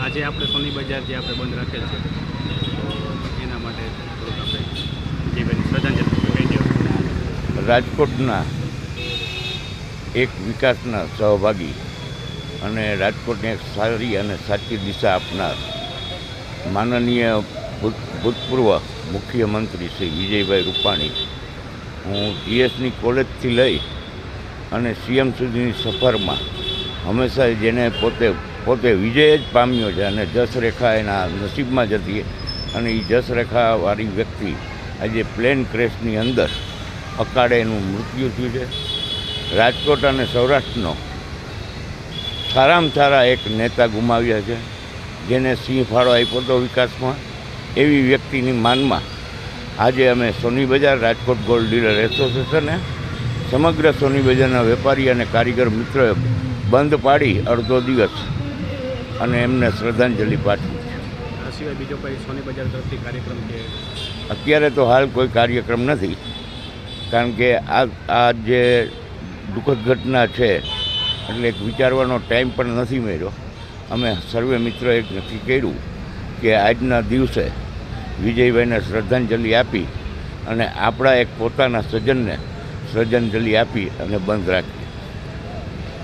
આજે આપણે સોની બજાર જે આપણે બંધ રાખેલ છે, એના માટે રાજકોટના એક વિકાસના સહભાગી અને રાજકોટને એક સારી અને સાચી દિશા આપનાર માનનીય ભૂતપૂર્વ મુખ્યમંત્રી શ્રી વિજયભાઈ રૂપાણી હું જીએસની કોલેજથી લઈ અને સીએમ સુધીની સફરમાં હંમેશા જેને પોતે પોતે વિજય જ પામ્યો છે અને જસરેખા એના નસીબમાં જ અને એ જસરેખાવાળી વ્યક્તિ આજે પ્લેન ક્રેશની અંદર અકાળે એનું મૃત્યુ થયું છે. રાજકોટ અને સૌરાષ્ટ્રનો સારામાં સારા એક નેતા ગુમાવ્યા છે, જેને સિંહ ફાળો આપ્યો હતો વિકાસમાં. એવી વ્યક્તિની માનમાં આજે અમે સોની બજાર, રાજકોટ ગોલ્ડ ડીલર એસોસિએશને સમગ્ર સોની બજારના વેપારી અને કારીગર મિત્રોએ બંધ પાડી અડધો દિવસ અને એમને શ્રદ્ધાંજલિ પાઠવી સિવાય બીજો કોઈ સોની બજાર તરફથી કાર્યક્રમ કે અત્યારે તો હાલ કોઈ કાર્યક્રમ નથી. કારણ કે આ આ જે દુઃખદ ઘટના છે એટલે એક વિચારવાનો ટાઈમ પણ નથી મળ્યો. અમે સર્વે મિત્ર એક નક્કી કર્યું કે આજના દિવસે વિજયભાઈને શ્રદ્ધાંજલિ આપી અને આપણા એક પોતાના સજ્જનને શ્રદ્ધાંજલિ આપી અને બંધ રાખી.